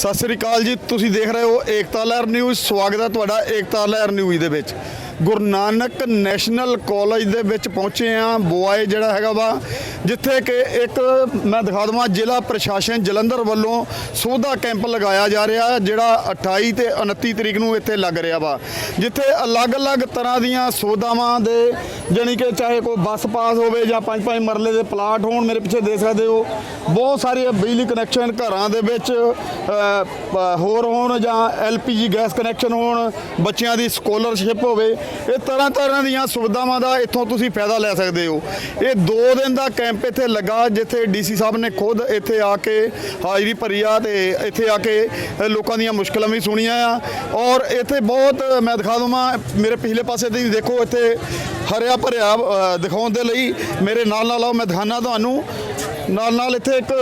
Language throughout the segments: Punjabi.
ਸਤਿ ਸ੍ਰੀ ਅਕਾਲ ਜੀ, ਤੁਸੀਂ ਦੇਖ ਰਹੇ ਹੋ ਏਕਤਾ ਲਹਿਰ ਨਿਊਜ਼। ਸਵਾਗਤ ਹੈ ਤੁਹਾਡਾ ਏਕਤਾ ਲਹਿਰ ਨਿਊਜ਼ ਦੇ ਵਿੱਚ। ਗੁਰੂ ਨਾਨਕ ਨੈਸ਼ਨਲ ਕਾਲਜ ਦੇ ਵਿੱਚ ਪਹੁੰਚੇ ਆ। ਬੋਆਏ ਜਿਹੜਾ ਹੈਗਾ ਵਾ, ਜਿੱਥੇ ਕਿ ਇੱਕ ਮੈਂ ਦਿਖਾ ਦਵਾਂ, ਜ਼ਿਲ੍ਹਾ ਪ੍ਰਸ਼ਾਸਨ ਜਲੰਧਰ ਵੱਲੋਂ ਸੋਧਾ ਕੈਂਪ ਲਗਾਇਆ ਜਾ ਰਿਹਾ, ਜਿਹੜਾ 28 ਤੇ 29 ਤਰੀਕ ਨੂੰ ਇੱਥੇ ਲੱਗ ਰਿਹਾ ਵਾ। ਜਿੱਥੇ ਅਲੱਗ-ਅਲੱਗ ਤਰ੍ਹਾਂ ਦੀਆਂ ਸੋਧਾਵਾਂ ਦੇ, ਜਾਣੀ ਕਿ ਚਾਹੇ ਕੋਈ ਬੱਸ ਪਾਸ ਹੋਵੇ ਜਾਂ ਪੰਜ ਪੰਜ ਮਰਲੇ ਦੇ ਪਲਾਟ ਹੋਣ, ਮੇਰੇ ਪਿੱਛੇ ਦੇਖ ਸਕਦੇ ਹੋ, ਬਹੁਤ ਸਾਰੇ ਬਿਜਲੀ ਕਨੈਕਸ਼ਨ ਘਰਾਂ ਦੇ ਵਿੱਚ ਹੋਰ ਹੋਣ ਜਾਂ ਐਲਪੀਜੀ ਗੈਸ ਕਨੈਕਸ਼ਨ ਹੋਣ, ਬੱਚਿਆਂ ਦੀ ਸਕਾਲਰਸ਼ਿਪ ਹੋਵੇ ਇਹ ਤਰ੍ਹਾਂ ਤਰ੍ਹਾਂ ਦੀਆਂ ਸੁਵਿਧਾਵਾਂ ਦਾ ਇੱਥੋਂ ਤੁਸੀਂ ਫਾਇਦਾ ਲੈ ਸਕਦੇ ਹੋ। ਇਹ 2 ਦਿਨ ਦਾ ਕੈਂਪ ਇੱਥੇ ਲੱਗਾ, ਜਿੱਥੇ ਡੀਸੀ ਸਾਹਿਬ ਨੇ ਖੁਦ ਇੱਥੇ ਆ ਕੇ ਹਾਜ਼ਰੀ ਭਰੀ ਆ ਤੇ ਇੱਥੇ ਆ ਕੇ ਲੋਕਾਂ ਦੀਆਂ ਮੁਸ਼ਕਲਾਂ ਵੀ ਸੁਣੀਆਂ ਆ। ਔਰ ਇੱਥੇ ਬਹੁਤ, ਮੈਂ ਦਿਖਾ ਦਵਾਂ, ਮੇਰੇ ਪਿਛਲੇ ਪਾਸੇ ਤੁਸੀਂ ਦੇਖੋ, ਇੱਥੇ ਹਰਿਆ ਭਰਿਆ ਦਿਖਾਉਣ ਦੇ ਲਈ ਮੇਰੇ ਨਾਲ ਨਾਲ ਆਓ, ਮੈਂ ਦਿਖਾਣਾ ਤੁਹਾਨੂੰ। ਨਾਲ ਨਾਲ ਇੱਥੇ ਇੱਕ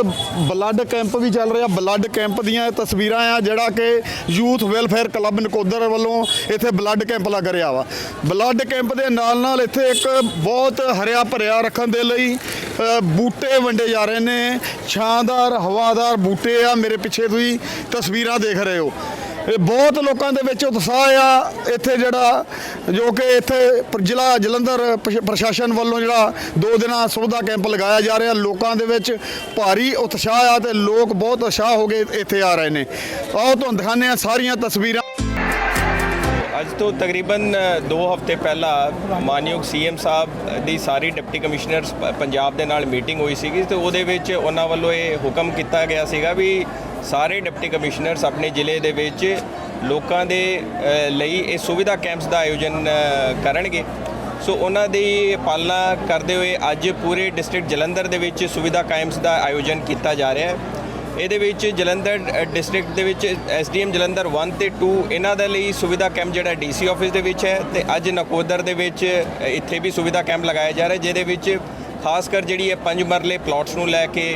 ਬਲੱਡ ਕੈਂਪ ਵੀ ਚੱਲ ਰਿਹਾ। ਬਲੱਡ ਕੈਂਪ ਦੀਆਂ ਇਹ ਤਸਵੀਰਾਂ ਆ, ਜਿਹੜਾ ਕਿ ਯੂਥ ਵੈਲਫੇਅਰ ਕਲੱਬ ਨਕੋਦਰ ਵੱਲੋਂ ਇੱਥੇ ਬਲੱਡ ਕੈਂਪ ਲੱਗ ਰਿਹਾ ਵਾ। ਬਲੱਡ ਕੈਂਪ ਦੇ ਨਾਲ ਨਾਲ ਇੱਥੇ ਇੱਕ ਬਹੁਤ ਹਰਿਆ ਭਰਿਆ ਰੱਖਣ ਦੇ ਲਈ ਬੂਟੇ ਵੰਡੇ ਜਾ ਰਹੇ ਨੇ। ਛਾਂਦਾਰ, ਹਵਾਦਾਰ ਬੂਟੇ ਆ ਮੇਰੇ ਪਿੱਛੇ ਤੁਸੀਂ ਤਸਵੀਰਾਂ ਦੇਖ ਰਹੇ ਹੋ। ਇਹ ਬਹੁਤ ਲੋਕਾਂ ਦੇ ਵਿੱਚ ਉਤਸ਼ਾਹ ਆ। ਇੱਥੇ ਜਿਹੜਾ, ਜੋ ਕਿ ਇੱਥੇ ਜ਼ਿਲ੍ਹਾ ਜਲੰਧਰ ਪ੍ਰਸ਼- ਪ੍ਰਸ਼ਾਸਨ ਵੱਲੋਂ ਜਿਹੜਾ ਦੋ ਦਿਨਾਂ ਸੁਵਿਧਾ ਕੈਂਪ ਲਗਾਇਆ ਜਾ ਰਿਹਾ। ਲੋਕਾਂ ਦੇ ਵਿੱਚ ਭਾਰੀ ਉਤਸ਼ਾਹ ਆ ਤੇ ਲੋਕ ਬਹੁਤ ਉਤਸ਼ਾਹ ਹੋ ਕੇ ਇੱਥੇ ਆ ਰਹੇ ਨੇ। ਆਓ ਤੁਹਾਨੂੰ ਦਿਖਾਉਂਦੇ ਆ ਸਾਰੀਆਂ ਤਸਵੀਰਾਂ। ਅੱਜ ਤੋਂ ਤਕਰੀਬਨ 2 ਹਫ਼ਤੇ ਪਹਿਲਾਂ ਮਾਨਯੋਗ ਸੀਐਮ ਸਾਹਿਬ ਦੀ ਸਾਰੀ ਡਿਪਟੀ ਕਮਿਸ਼ਨਰਸ ਪੰਜਾਬ ਦੇ ਨਾਲ ਮੀਟਿੰਗ ਹੋਈ ਸੀਗੀ ਤੇ ਉਹਦੇ ਵਿੱਚ ਉਹਨਾਂ ਵੱਲੋਂ ਇਹ ਹੁਕਮ ਕੀਤਾ ਗਿਆ ਸੀਗਾ ਵੀ ਸਾਰੇ ਡਿਪਟੀ ਕਮਿਸ਼ਨਰਸ ਆਪਣੇ ਜ਼ਿਲ੍ਹੇ ਦੇ ਵਿੱਚ ਲੋਕਾਂ ਦੇ ਲਈ ਇਹ ਸੁਵਿਧਾ ਕੈਂਪਸ ਦਾ ਆਯੋਜਨ ਕਰਨਗੇ। ਸੋ ਉਹਨਾਂ ਦੀ ਪਾਲਣਾ ਕਰਦੇ ਹੋਏ ਅੱਜ ਪੂਰੇ ਡਿਸਟ੍ਰਿਕਟ ਜਲੰਧਰ ਦੇ ਵਿੱਚ ਸੁਵਿਧਾ ਕੈਂਪਸ ਦਾ ਆਯੋਜਨ ਕੀਤਾ ਜਾ ਰਿਹਾ ਹੈ। ਇਹਦੇ ਵਿੱਚ ਜਲੰਧਰ ਡਿਸਟ੍ਰਿਕਟ ਦੇ ਵਿੱਚ ਐਸਡੀਐਮ ਜਲੰਧਰ 1 ਤੇ 2 ਇਹਨਾਂ ਦੇ ਲਈ ਸੁਵਿਧਾ ਕੈਂਪ ਜਿਹੜਾ ਡੀਸੀ ਆਫਿਸ ਦੇ ਵਿੱਚ ਹੈ ਤੇ ਅੱਜ ਨਕੋਦਰ ਦੇ ਵਿੱਚ ਇੱਥੇ ਵੀ ਸੁਵਿਧਾ ਕੈਂਪ ਲਗਾਇਆ ਜਾ ਰਿਹਾ ਜਿਹਦੇ ਵਿੱਚ ਖਾਸ ਕਰ ਜਿਹੜੀ ਹੈ ਪੰਜ ਮਰਲੇ ਪਲਾਟਸ ਨੂੰ ਲੈ ਕੇ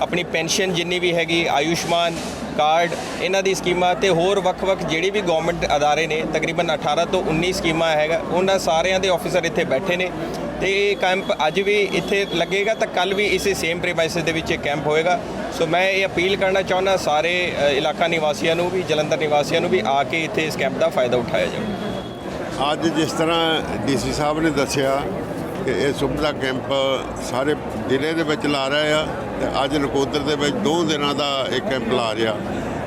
ਆਪਣੀ ਪੈਨਸ਼ਨ ਜਿੰਨੀ ਵੀ ਹੈਗੀ, ਆਯੁਸ਼ਮਾਨ ਕਾਰਡ, ਇਹਨਾਂ ਦੀ ਸਕੀਮਾਂ ਤੇ ਹੋਰ ਵੱਖ-ਵੱਖ ਜਿਹੜੀ ਵੀ ਗਵਰਨਮੈਂਟ ਅਦਾਰੇ ਨੇ, ਤਕਰੀਬਨ 18 ਤੋਂ 19 ਸਕੀਮਾਂ ਹੈਗਾ, ਉਹਨਾਂ ਸਾਰਿਆਂ ਦੇ ਆਫੀਸਰ ਇੱਥੇ ਬੈਠੇ ਨੇ ਤੇ ਇਹ ਕੈਂਪ ਅੱਜ ਵੀ ਇੱਥੇ ਲੱਗੇਗਾ ਤਾਂ ਕੱਲ ਵੀ ਇਸੇ ਸੇਮ ਪ੍ਰੀਮਾਈਸਿਸ ਦੇ ਵਿੱਚ ਇਹ ਕੈਂਪ ਹੋਏਗਾ। ਸੋ ਮੈਂ ਇਹ ਅਪੀਲ ਕਰਨਾ ਚਾਹੁੰਦਾ ਸਾਰੇ ਇਲਾਕਾ ਨਿਵਾਸੀਆਂ ਨੂੰ ਵੀ, ਜਲੰਧਰ ਨਿਵਾਸੀਆਂ ਨੂੰ ਵੀ ਆ ਕੇ ਇੱਥੇ ਇਸ ਕੈਂਪ ਦਾ ਫਾਇਦਾ ਉਠਾਇਆ ਜਾਵੇ। ਅੱਜ ਜਿਸ ਤਰ੍ਹਾਂ ਡੀਸੀ ਸਾਹਿਬ ਨੇ ਦੱਸਿਆ ਕਿ ਇਹ ਸੁਵਿਧਾ ਕੈਂਪ ਸਾਰੇ ਜ਼ਿਲ੍ਹੇ ਦੇ ਵਿੱਚ ਲਾ ਰਹੇ ਆ ਤੇ ਅੱਜ ਨਕੋਦਰ ਦੇ ਵਿੱਚ ਦੋ ਦਿਨਾਂ ਦਾ ਇਹ ਕੈਂਪ ਲਾ ਰਿਹਾ।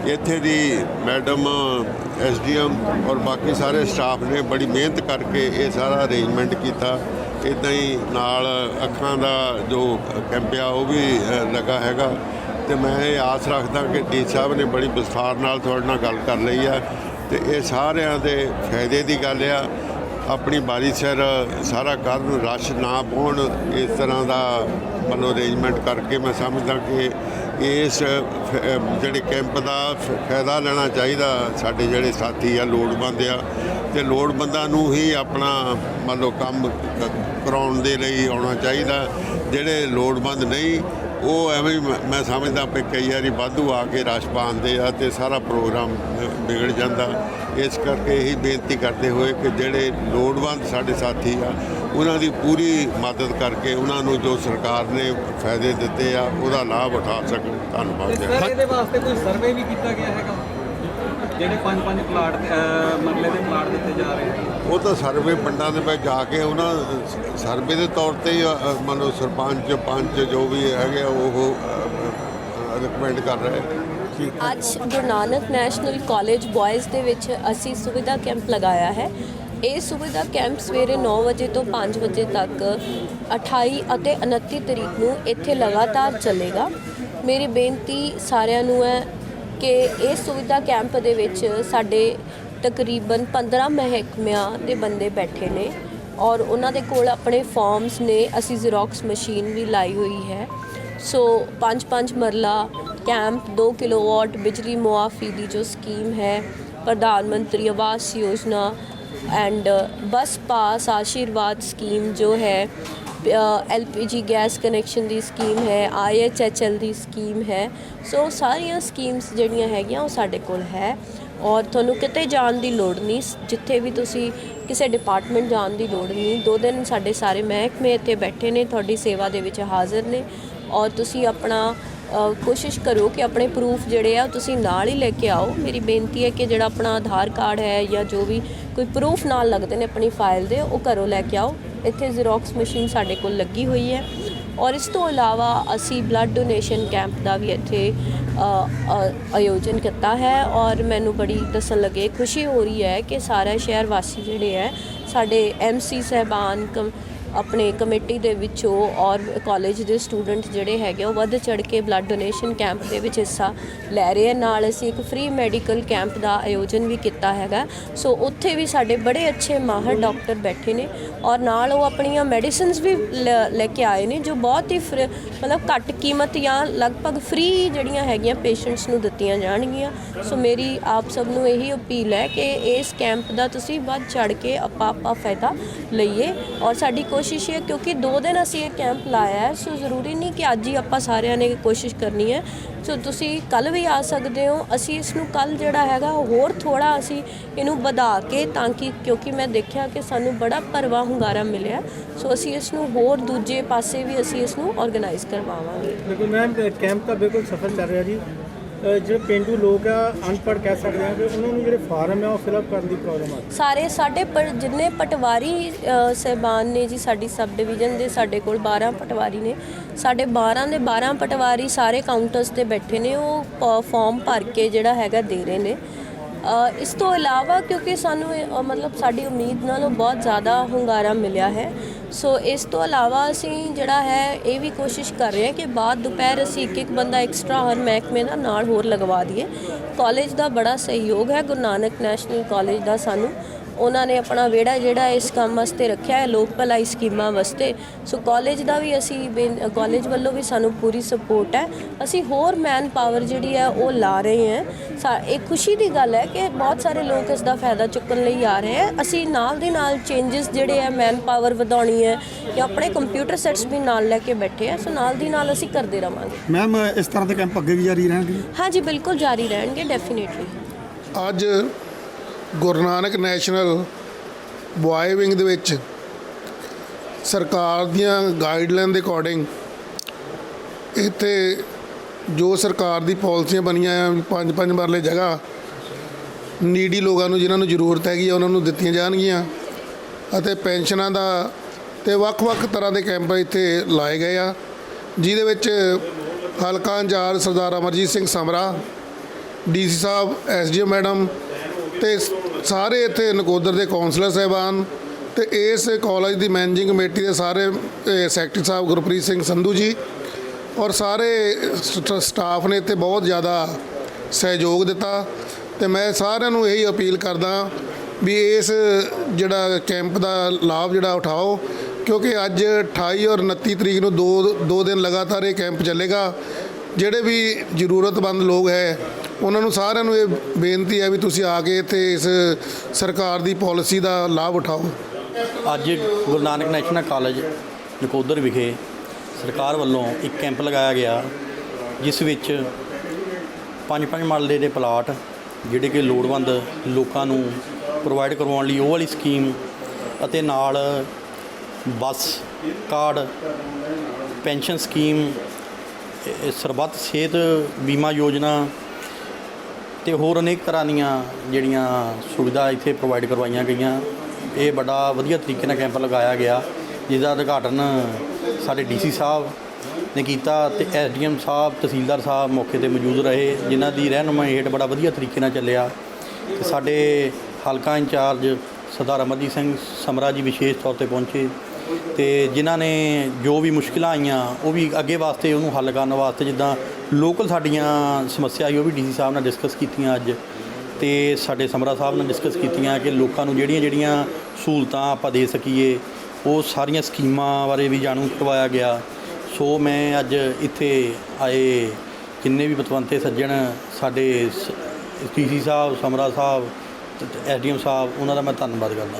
ਇੱਥੇ ਦੀ ਮੈਡਮ ਐਸਡੀਐਮ ਔਰ ਬਾਕੀ ਸਾਰੇ ਸਟਾਫ ਨੇ ਬੜੀ ਮਿਹਨਤ ਕਰਕੇ ਇਹ ਸਾਰਾ ਅਰੇਂਜਮੈਂਟ ਕੀਤਾ। ਇਦਾਂ ਹੀ ਨਾਲ ਅੱਖਾਂ ਦਾ ਜੋ ਕੈਂਪ ਆ ਉਹ ਵੀ ਅ, ਲੱਗਾ ਹੈਗਾ। ਤੇ ਮੈਂ ਇਹ ਆਸ ਰੱਖਦਾ ਕਿ ਡੀ ਸਾਹਿਬ ਨੇ ਬੜੀ ਵਿਸਥਾਰ ਨਾਲ ਤੁਹਾਡੇ ਨਾਲ ਗੱਲ ਕਰ ਲਈ ਆ। ਤੇ ਇਹ ਸਾਰਿਆਂ ਦੇ ਫਾਇਦੇ ਦੀ ਗੱਲ ਆ। ਆਪਣੀ ਬਾਰੀ ਸਿਰ ਸਾਰਾ ਕਰਨ ਰਸ਼ ਨਾ ਪਾਉਣ, ਇਸ ਤਰ੍ਹਾਂ ਦਾ ਮਨੋ ਅਰੇਂਜਮੈਂਟ ਕਰਕੇ ਮੈਂ ਸਮਝਦਾ ਕਿ ਇਸ ਫ- ਜਿਹੜੇ ਕੈਂਪ ਦਾ ਫ- ਫਾਇਦਾ ਲੈਣਾ ਚਾਹੀਦਾ ਸਾਡੇ ਜਿਹੜੇ ਸਾਥੀ ਆ, ਲੋੜਵੰਦ ਆ, ਤੇ ਲੋੜਵੰਦਾਂ ਨੂੰ ਹੀ ਆਪਣਾ ਮੰਨ ਲਓ ਕੰਮ ਕਰਾਉਣ ਦੇ ਲਈ ਆਉਣਾ ਚਾਹੀਦਾ। ਜਿਹੜੇ ਲੋੜਵੰਦ ਨਹੀਂ, ਉਹ ਐਵੇਂ ਮੈਂ- ਮੈਂ ਸਮਝਦਾ ਕਿ ਕਈ ਵਾਰੀ ਵਾਧੂ ਆ ਕੇ ਰਸ਼ ਪਾਉਂਦੇ ਆ ਤੇ ਸਾਰਾ ਪ੍ਰੋਗਰਾਮ ਵਿਗੜ ਜਾਂਦਾ। ਇਸ ਕਰਕੇ ਇਹੀ ਬੇਨਤੀ ਕਰਦੇ ਹੋਏ ਕਿ ਜਿਹੜੇ ਲੋੜਵੰਦ ਸਾਡੇ ਸਾਥੀ ਆ ਉਹਨਾਂ ਦੀ ਪੂਰੀ ਮਦਦ ਕਰਕੇ ਉਹਨਾਂ ਨੂੰ ਜੋ ਸਰਕਾਰ ਨੇ ਫਾਇਦੇ ਦਿੱਤੇ ਆ ਉਹਦਾ ਲਾਭ ਉਠਾ ਸਕਣ। ਧੰਨਵਾਦ ਜੀ। ਸਰ ਇਹਦੇ ਵਾਸਤੇ ਕੋਈ ਸਰਵੇ ਵੀ ਕੀਤਾ ਗਿਆ ਹੈਗਾ? ਜਿਹੜੇ ਪੰਜ ਪੰਜ ਪਲਾਟ ਮਰਲੇ ਦੇ ਪਲਾਟ ਦਿੱਤੇ ਜਾ ਰਹੇ ਨੇ। ਉਹ ਤਾਂ ਸਰਵੇ ਪਿੰਡਾਂ ਦੇ ਵਿੱਚ ਜਾ ਕੇ ਉਹਨਾਂ ਸਰਵੇ ਦੇ ਤੌਰ ਤੇ ਮੰਨ ਲਓ ਸਰਪੰਚ ਪੰਚ ਜੋ ਵੀ ਹੈਗੇ ਆ, ਉਹ ਰਿਕਮੈਂਡ ਕਰ ਰਹੇ ਅੱਜ Guru Nanak national college boys ਦੇ ਵਿੱਚ ਅਸੀਂ ਸੁਵਿਧਾ ਕੈਂਪ ਲਗਾਇਆ ਹੈ। ਇਹ ਸੁਵਿਧਾ ਕੈਂਪ ਸਵੇਰੇ 9 ਵਜੇ ਤੋਂ 5 ਵਜੇ ਤੱਕ 28 ਅਤੇ 29 ਤਰੀਕ ਨੂੰ ਇੱਥੇ ਲਗਾਤਾਰ ਚੱਲੇਗਾ। ਮੇਰੀ ਬੇਨਤੀ ਸਾਰਿਆਂ ਨੂੰ ਹੈ ਕਿ ਇਸ ਸੁਵਿਧਾ ਕੈਂਪ ਦੇ ਵਿੱਚ ਸਾਡੇ ਤਕਰੀਬਨ 15 ਮਹਿਕਮਿਆਂ ਦੇ ਬੰਦੇ ਬੈਠੇ ਨੇ ਔਰ ਉਹਨਾਂ ਦੇ ਕੋਲ ਆਪਣੇ ਫਾਰਮਸ ਨੇ। ਅਸੀਂ ਜ਼ੀਰੋਕਸ ਮਸ਼ੀਨ ਵੀ ਲਾਈ ਹੋਈ ਹੈ। ਸੋ ਪੰਜ ਪੰਜ ਮਰਲਾ ਕੈਂਪ 2 ਕਿਲੋਵਾਟ ਬਿਜਲੀ ਮੁਆਫੀ ਦੀ ਜੋ ਸਕੀਮ ਹੈ, ਪ੍ਰਧਾਨ ਮੰਤਰੀ Awas Yojana and bus pass Aashirvaad scheme ਜੋ ਹੈ ਐਲਪੀਜੀ ਗੈਸ ਕਨੈਕਸ਼ਨ ਦੀ ਸਕੀਮ ਹੈ ਆਈਐਚਐਚਐਲ ਦੀ ਸਕੀਮ ਹੈ। ਸੋ ਸਾਰੀਆਂ ਸਕੀਮਸ ਜਿਹੜੀਆਂ ਹੈਗੀਆਂ ਉਹ ਸਾਡੇ ਕੋਲ ਹੈ ਔਰ ਤੁਹਾਨੂੰ ਕਿਤੇ ਜਾਣ ਦੀ ਲੋੜ ਨਹੀਂ, ਜਿੱਥੇ ਵੀ ਤੁਸੀਂ ਕਿਸੇ ਡਿਪਾਰਟਮੈਂਟ ਜਾਣ ਦੀ ਲੋੜ ਨਹੀਂ। ਦੋ ਦਿਨ ਸਾਡੇ ਸਾਰੇ ਮਹਿਕਮੇ ਇੱਥੇ ਬੈਠੇ ਨੇ, ਤੁਹਾਡੀ ਸੇਵਾ ਦੇ ਵਿੱਚ ਹਾਜ਼ਰ ਨੇ ਔਰ ਤੁਸੀਂ ਆਪਣਾ ਕੋਸ਼ਿਸ਼ ਕਰੋ ਕਿ ਆਪਣੇ ਪ੍ਰੂਫ ਜਿਹੜੇ ਆ ਤੁਸੀਂ ਨਾਲ ਹੀ ਲੈ ਕੇ ਆਓ। ਮੇਰੀ ਬੇਨਤੀ ਹੈ ਕਿ ਜਿਹੜਾ ਆਪਣਾ ਆਧਾਰ ਕਾਰਡ ਹੈ ਜਾਂ ਜੋ ਵੀ ਕੋਈ ਪ੍ਰੂਫ ਨਾਲ ਲੱਗਦੇ ਨੇ ਆਪਣੀ ਫਾਈਲ ਦੇ, ਉਹ ਘਰੋਂ ਲੈ ਕੇ ਆਓ। ਇੱਥੇ ਜ਼ੀਰੋਕਸ ਮਸ਼ੀਨ ਸਾਡੇ ਕੋਲ ਲੱਗੀ ਹੋਈ ਹੈ। ਔਰ ਇਸ ਤੋਂ ਇਲਾਵਾ ਅਸੀਂ ਬਲੱਡ ਡੋਨੇਸ਼ਨ ਕੈਂਪ ਦਾ ਵੀ ਇੱਥੇ ਆਯੋਜਨ ਕੀਤਾ ਹੈ। ਔਰ ਮੈਨੂੰ ਬੜੀ ਦੱਸਣ ਲੱਗੇ, ਖੁਸ਼ੀ ਹੋ ਰਹੀ ਹੈ ਕਿ ਸਾਰਾ ਸ਼ਹਿਰ ਵਾਸੀ ਜਿਹੜੇ ਹੈ, ਸਾਡੇ ਐਮਸੀ ਸਹਿਬਾਨ, ਕਮ ਆਪਣੇ ਕਮੇਟੀ ਦੇ ਵਿੱਚੋਂ ਔਰ ਕਾਲਜ ਦੇ ਸਟੂਡੈਂਟ ਜਿਹੜੇ ਹੈਗੇ ਉਹ ਵੱਧ ਚੜ ਕੇ ਬਲੱਡ ਡੋਨੇਸ਼ਨ ਕੈਂਪ ਦੇ ਵਿੱਚ ਹਿੱਸਾ ਲੈ ਰਹੇ ਹਨ ਨਾਲ ਅਸੀਂ ਇੱਕ ਫ੍ਰੀ ਮੈਡੀਕਲ ਕੈਂਪ ਦਾ ਆਯੋਜਨ ਵੀ ਕੀਤਾ ਹੈਗਾ। ਸੋ ਉੱਥੇ ਵੀ ਸਾਡੇ ਬੜੇ ਅੱਛੇ ਮਾਹਰ ਡਾਕਟਰ ਬੈਠੇ ਨੇ ਔਰ ਨਾਲ ਉਹ ਆਪਣੀਆਂ ਮੈਡੀਸਿਨਸ ਵੀ ਲੈ ਲੈ ਕੇ ਆਏ ਨੇ, ਜੋ ਬਹੁਤ ਹੀ ਫਰ- ਮਤਲਬ ਘੱਟ ਕੀਮਤ ਜਾਂ ਲਗਭਗ ਫ੍ਰੀ ਜਿਹੜੀਆਂ ਹੈਗੀਆਂ ਪੇਸ਼ੈਂਟਸ ਨੂੰ ਦਿੱਤੀਆਂ ਜਾਣਗੀਆਂ। ਸੋ ਮੇਰੀ ਆਪ ਸਭ ਨੂੰ ਇਹੀ ਅਪੀਲ ਹੈ ਕਿ ਇਸ ਕੈਂਪ ਦਾ ਤੁਸੀਂ ਵੱਧ ਚੜ ਕੇ ਆਪਾ ਆਪਾ ਫਾਇਦਾ ਲਈਏ ਔਰ ਸਾਡੀ ਕੋਸ਼ਿਸ਼ ਹੈ ਕਿਉਂਕਿ ਦੋ ਦਿਨ ਅਸੀਂ ਇਹ ਕੈਂਪ ਲਾਇਆ ਹੈ ਸੋ ਜ਼ਰੂਰੀ ਨਹੀਂ ਕਿ ਅੱਜ ਹੀ ਆਪਾਂ ਸਾਰਿਆਂ ਨੇ ਕੋਸ਼ਿਸ਼ ਕਰਨੀ ਹੈ। ਸੋ ਤੁਸੀਂ ਕੱਲ ਵੀ ਆ ਸਕਦੇ ਹੋ, ਅਸੀਂ ਇਸ ਨੂੰ ਕੱਲ ਜਿਹੜਾ ਹੈਗਾ ਹੋਰ ਥੋੜਾ ਅਸੀਂ ਇਹਨੂੰ ਵਧਾ ਕੇ ਤਾਂ ਕਿ ਕਿਉਂਕਿ ਮੈਂ ਦੇਖਿਆ ਕਿ ਸਾਨੂੰ ਬੜਾ ਭਰਵਾ ਹੁੰਗਾਰਾ ਮਿਲਿਆ ਸੋ ਅਸੀਂ ਇਸ ਨੂੰ ਹੋਰ ਦੂਜੇ ਪਾਸੇ ਵੀ ਅਸੀਂ ਇਸ ਨੂੰ ਆਰਗੇਨਾਈਜ਼ ਕਰਵਾਵਾਂਗੇ। ਬਿਲਕੁਲ ਮੈਮ ਕੈਂਪ ਦਾ ਬਿਲਕੁਲ ਸਫਲ ਚੱਲ ਰਿਹਾ ਜੀ। ਜਿਹੜੇ ਪਿੰਡੂ ਲੋਕ ਆ ਅਨਪੜ੍ਹ ਕਹਿ ਸਕਦੇ ਆ ਕਿ ਉਹਨਾਂ ਨੂੰ ਜਿਹੜੇ ਫਾਰਮ ਆ ਉਹ ਫਿਲਅਪ ਕਰਨ ਦੀ ਪ੍ਰੋਬਲਮ ਆ। ਸਾਰੇ ਸਾਡੇ ਪਰ ਜਿੰਨੇ ਪਟਵਾਰੀ ਅ, ਸਹਿਬਾਨ ਨੇ ਜੀ ਸਾਡੀ ਸਬ ਡਿਵੀਜ਼ਨ ਦੇ ਸਾਡੇ ਕੋਲ 12 ਪਟਵਾਰੀ ਨੇ। ਸਾਡੇ 12 ਦੇ 12 ਪਟਵਾਰੀ ਸਾਰੇ ਕਾਊਂਟਰਸ ਤੇ ਬੈਠੇ ਨੇ ਉਹ ਪ- ਫਾਰਮ ਭਰ ਕੇ ਜਿਹੜਾ ਹੈਗਾ ਦੇ ਰਹੇ ਨੇ। ਇਸ ਤੋਂ ਇਲਾਵਾ ਕਿਉਂਕਿ ਸਾਨੂੰ ਮਤਲਬ ਸਾਡੀ ਉਮੀਦ ਨਾਲੋਂ ਬਹੁਤ ਜ਼ਿਆਦਾ ਹੁੰਗਾਰਾ ਮਿਲਿਆ ਹੈ। ਸੋ ਇਸ ਤੋਂ ਇਲਾਵਾ ਅਸੀਂ ਜਿਹੜਾ ਹੈ, ਇਹ ਵੀ ਕੋਸ਼ਿਸ਼ ਕਰ ਰਹੇ ਹਾਂ ਕਿ ਬਾਅਦ ਦੁਪਹਿਰ ਅਸੀਂ ਇੱਕ ਇੱਕ ਬੰਦਾ ਐਕਸਟਰਾ ਹਰ ਮਹਿਕਮੇ ਦਾ ਨਾਲ ਹੋਰ ਲਗਵਾ ਦਈਏ। ਕਾਲਜ ਦਾ ਬੜਾ ਸਹਿਯੋਗ ਹੈ, ਗੁਰੂ ਨਾਨਕ ਨੈਸ਼ਨਲ ਕਾਲਜ ਦਾ ਸਾਨੂੰ। ਉਹਨਾਂ ਨੇ ਆਪਣਾ ਵਿਹੜਾ ਜਿਹੜਾ ਇਸ ਕੰਮ ਵਾਸਤੇ ਰੱਖਿਆ ਹੈ ਲੋਕ ਭਲਾਈ ਸਕੀਮਾਂ ਵਾਸਤੇ। ਸੋ ਕਾਲਜ ਦਾ ਵੀ ਅਸੀਂ ਕਾਲਜ ਵੱਲੋਂ ਵੀ ਸਾਨੂੰ ਪੂਰੀ ਸਪੋਰਟ ਹੈ। ਅਸੀਂ ਹੋਰ ਮੈਨ ਪਾਵਰ ਜਿਹੜੀ ਹੈ ਉਹ ਲਾ ਰਹੇ ਹਾਂ। ਸਾ- ਇਹ ਖੁਸ਼ੀ ਦੀ ਗੱਲ ਹੈ ਕਿ ਬਹੁਤ ਸਾਰੇ ਲੋਕ ਇਸ ਦਾ ਫਾਇਦਾ ਚੁੱਕਣ ਲਈ ਆ ਰਹੇ ਹੈ। ਅਸੀਂ ਨਾਲ ਦੇ ਨਾਲ ਚੇਂਜਸ ਜਿਹੜੇ ਹੈ ਮੈਨ ਪਾਵਰ ਵਧਾਉਣੀ ਹੈ ਜਾਂ ਆਪਣੇ ਕੰਪਿਊਟਰ ਸੈਟਸ ਵੀ ਨਾਲ ਲੈ ਕੇ ਬੈਠੇ ਆ ਸੋ ਨਾਲ ਦੀ ਨਾਲ ਅਸੀਂ ਕਰਦੇ ਰਵਾਂਗੇ ਮੈਮ ਇਸ ਤਰ੍ਹਾਂ ਦੇ ਕੈਂਪ ਅੱਗੇ ਵੀ ਜਾਰੀ ਰਹਿਣਗੇ? ਹਾਂਜੀ ਬਿਲਕੁਲ ਜਾਰੀ ਰਹਿਣਗੇ ਡੈਫੀਨੇਟਲੀ ਅੱਜ Guru Nanak national boy wing ਦੇ ਵਿੱਚ ਸਰਕਾਰ ਦੀਆਂ ਗਾਈਡਲਾਈਨ ਦੇ ਅਕੋਰਡਿੰਗ ਇੱਥੇ ਜੋ ਸਰਕਾਰ ਦੀ ਪਾਲਿਸੀਆਂ ਬਣੀਆਂ ਆ, ਪੰਜ ਪੰਜ ਮਰਲੇ ਜਗ੍ਹਾ ਨੀਡੀ ਲੋਕਾਂ ਨੂੰ ਜਿਨ੍ਹਾਂ ਨੂੰ ਜ਼ਰੂਰਤ ਹੈਗੀ ਆ, ਉਹਨਾਂ ਨੂੰ ਦਿੱਤੀਆਂ ਜਾਣਗੀਆਂ ਅਤੇ ਪੈਨਸ਼ਨਾਂ ਦਾ ਤੇ ਵੱਖ-ਵੱਖ ਤਰ੍ਹਾਂ ਦੇ ਕੈਂਪ ਇੱਥੇ ਲਾਏ ਗਏ ਆ, ਜਿਹਦੇ ਵਿੱਚ ਹਲਕਾ ਇੰਚਾਰਜ ਸਰਦਾਰ ਅਮਰਜੀਤ ਸਿੰਘ ਸਮਰਾ ਡੀਸੀ ਸਾਹਿਬ ਐਸਡੀਓ ਮੈਡਮ ਤੇ ਸਾਰੇ ਇੱਥੇ ਨਕੋਦਰ ਦੇ ਕਾਉਂਸਲਰ ਸਾਹਿਬਾਨ ਤੇ ਇਸ ਕਾਲਜ ਦੀ ਮੈਨੇਜਿੰਗ ਕਮੇਟੀ ਦੇ ਸਾਰੇ ਸੈਕਟਰੀ ਸਾਹਿਬ ਗੁਰਪ੍ਰੀਤ ਸਿੰਘ ਸੰਧੂ ਜੀ ਔਰ ਸਾਰੇ ਸਟ- ਸਟਾਫ ਨੇ ਇੱਥੇ ਬਹੁਤ ਜ਼ਿਆਦਾ ਸਹਿਯੋਗ ਦਿੱਤਾ ਤੇ ਮੈਂ ਸਾਰਿਆਂ ਨੂੰ ਇਹੀ ਅਪੀਲ ਕਰਦਾ ਵੀ ਇਸ ਜਿਹੜਾ ਕੈਂਪ ਦਾ ਲਾਭ ਜਿਹੜਾ ਉਠਾਓ ਕਿਉਂਕਿ ਅੱਜ 28 ਔਰ 29 ਤਰੀਕ ਨੂੰ ਦੋ ਦੋ ਦਿਨ ਲਗਾਤਾਰ ਇਹ ਕੈਂਪ ਚੱਲੇਗਾ। ਜਿਹੜੇ ਵੀ ਜ਼ਰੂਰਤਮੰਦ ਲੋਕ ਹੈ ਉਹਨਾਂ ਨੂੰ ਸਾਰਿਆਂ ਨੂੰ ਇਹ ਬੇਨਤੀ ਹੈ ਵੀ ਤੁਸੀਂ ਆ ਕੇ ਇੱਥੇ ਇਸ ਸਰਕਾਰ ਦੀ ਪਾਲਿਸੀ ਦਾ ਲਾਭ ਉਠਾਓ। ਅੱਜ ਗੁਰੂ ਨਾਨਕ ਨੈਸ਼ਨਲ ਕਾਲਜ ਨਕੋਦਰ ਵਿਖੇ ਸਰਕਾਰ ਵੱਲੋਂ ਇੱਕ ਕੈਂਪ ਲਗਾਇਆ ਗਿਆ, ਜਿਸ ਵਿੱਚ ਪੰਜ ਪੰਜ ਮਰਲੇ ਦੇ ਪਲਾਟ ਜਿਹੜੇ ਕਿ ਲੋੜਵੰਦ ਲੋਕਾਂ ਨੂੰ ਪ੍ਰੋਵਾਈਡ ਕਰਵਾਉਣ ਲਈ ਉਹ ਵਾਲੀ ਸਕੀਮ ਅਤੇ ਨਾਲ ਬੱਸ, ਕਾਰਡ, ਪੈਨਸ਼ਨ ਸਕੀਮ ਸਰਬੱਤ ਸਿਹਤ ਬੀਮਾ ਯੋਜਨਾ ਤੇ ਹੋਰ ਅਨੇਕ ਤਰ੍ਹਾਂ ਦੀਆਂ ਜਿਹੜੀਆਂ ਸੁਵਿਧਾ ਇੱਥੇ ਪ੍ਰੋਵਾਈਡ ਕਰਵਾਈਆਂ ਗਈਆਂ। ਇਹ ਬੜਾ ਵਧੀਆ ਤਰੀਕੇ ਨਾਲ ਕੈਂਪ ਲਗਾਇਆ ਗਿਆ ਜਿਸ ਦਾ ਉਦਘਾਟਨ ਸਾਡੇ ਡੀਸੀ ਸਾਹਿਬ ਨੇ ਕੀਤਾ ਤੇ ਐਸਡੀਐਮ ਸਾਹਿਬ, ਤਹਿਸੀਲਦਾਰ ਸਾਹਿਬ ਮੌਕੇ ਤੇ ਮੌਜੂਦ ਰਹੇ, ਜਿਨ੍ਹਾਂ ਦੀ ਰਹਿਨੁਮਾਈ ਹੇਠ ਬੜਾ ਵਧੀਆ ਤਰੀਕੇ ਨਾਲ ਚੱਲਿਆ। ਤੇ ਸਾਡੇ ਹਲਕਾ ਇੰਚਾਰਜ ਸਰਦਾਰ ਅਮਰਜੀਤ ਸਿੰਘ ਸਮਰਾ ਜੀ ਵਿਸ਼ੇਸ਼ ਤੌਰ ਤੇ ਪਹੁੰਚੇ। ਤੇ ਜਿਨ੍ਹਾਂ ਨੇ ਜੋ ਵੀ ਮੁਸ਼ਕਿਲਾਂ ਆਈਆਂ, ਉਹ ਵੀ ਅੱਗੇ ਵਾਸਤੇ ਉਹਨੂੰ ਹੱਲ ਕਰਨ ਵਾਸਤੇ ਜਿੱਦਾਂ ਲੋਕਲ ਸਾਡੀਆਂ ਸਮੱਸਿਆ ਆਈ, ਉਹ ਵੀ ਡੀਸੀ ਸਾਹਿਬ ਨਾਲ ਡਿਸਕਸ ਕੀਤੀਆਂ ਅੱਜ। ਤੇ ਸਾਡੇ ਸਮਰਾ ਸਾਹਿਬ ਨਾਲ ਡਿਸਕਸ ਕੀਤੀਆਂ ਕਿ ਲੋਕਾਂ ਨੂੰ ਜਿਹੜੀਆਂ ਜਿਹੜੀਆਂ ਸਹੂਲਤਾਂ ਆਪਾਂ ਦੇ ਸਕੀਏ, ਉਹ ਸਾਰੀਆਂ ਸਕੀਮਾਂ ਬਾਰੇ ਵੀ ਜਾਣੂ ਕਰਵਾਇਆ ਗਿਆ। ਸੋ ਮੈਂ ਅੱਜ ਇੱਥੇ ਆਏ ਜਿੰਨੇ ਵੀ ਪਤਵੰਤੇ ਸੱਜਣ, ਸਾਡੇ ਡੀਸੀ ਸਾਹਿਬ, ਸਮਰਾ ਸਾਹਿਬ, ਐਸਡੀਐਮ ਸਾਹਿਬ, ਉਹਨਾਂ ਦਾ ਮੈਂ ਧੰਨਵਾਦ ਕਰਦਾ।